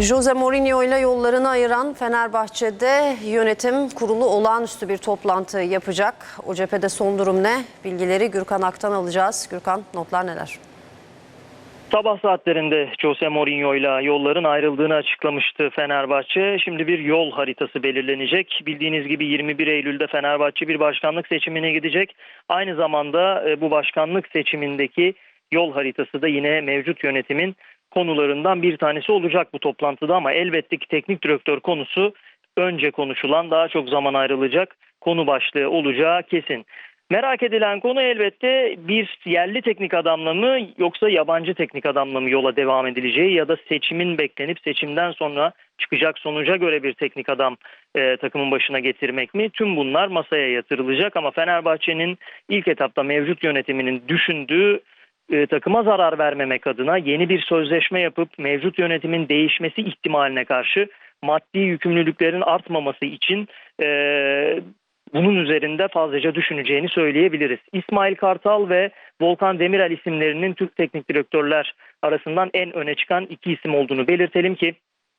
Jose Mourinho ile yollarını ayıran Fenerbahçe'de yönetim kurulu olağanüstü bir toplantı yapacak. O cephede son durum ne? Bilgileri Gürkan Ak'tan alacağız. Gürkan notlar neler? Sabah saatlerinde Jose Mourinho ile yolların ayrıldığını açıklamıştı Fenerbahçe. Şimdi bir yol haritası belirlenecek. Bildiğiniz gibi 21 Eylül'de Fenerbahçe bir başkanlık seçimine gidecek. Aynı zamanda e, bu başkanlık seçimindeki yol haritası da yine mevcut yönetimin konularından bir tanesi olacak bu toplantıda ama elbette ki teknik direktör konusu önce konuşulan daha çok zaman ayrılacak konu başlığı olacağı kesin. Merak edilen konu elbette bir yerli teknik adamla mı yoksa yabancı teknik adamla mı yola devam edileceği ya da seçimin beklenip seçimden sonra çıkacak sonuca göre bir teknik adam e, takımın başına getirmek mi? Tüm bunlar masaya yatırılacak ama Fenerbahçe'nin ilk etapta mevcut yönetiminin düşündüğü e, takıma zarar vermemek adına yeni bir sözleşme yapıp mevcut yönetimin değişmesi ihtimaline karşı maddi yükümlülüklerin artmaması için e, bunun üzerinde fazlaca düşüneceğini söyleyebiliriz. İsmail Kartal ve Volkan Demirel isimlerinin Türk teknik direktörler arasından en öne çıkan iki isim olduğunu belirtelim ki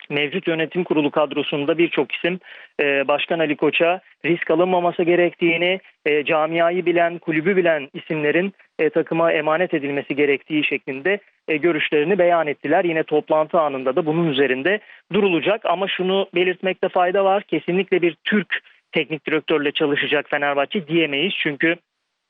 mevcut yönetim kurulu kadrosunda birçok isim e, Başkan Ali Koç'a risk alınmaması gerektiğini, e, camiayı bilen, kulübü bilen isimlerin e, takıma emanet edilmesi gerektiği şeklinde e, görüşlerini beyan ettiler. Yine toplantı anında da bunun üzerinde durulacak ama şunu belirtmekte fayda var. Kesinlikle bir Türk teknik direktörle çalışacak Fenerbahçe diyemeyiz. Çünkü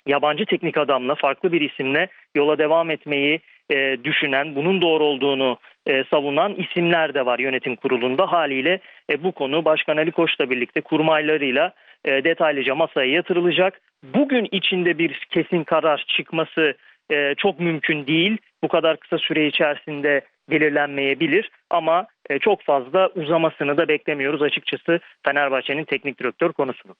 yabancı teknik adamla farklı bir isimle yola devam etmeyi e, düşünen, bunun doğru olduğunu e, savunan isimler de var yönetim kurulunda. Haliyle e, bu konu Başkan Ali Koç'la birlikte kurmaylarıyla e, detaylıca masaya yatırılacak. Bugün içinde bir kesin karar çıkması e, çok mümkün değil. Bu kadar kısa süre içerisinde belirlenmeyebilir ama e, çok fazla uzamasını da beklemiyoruz açıkçası Fenerbahçe'nin teknik direktör konusunu.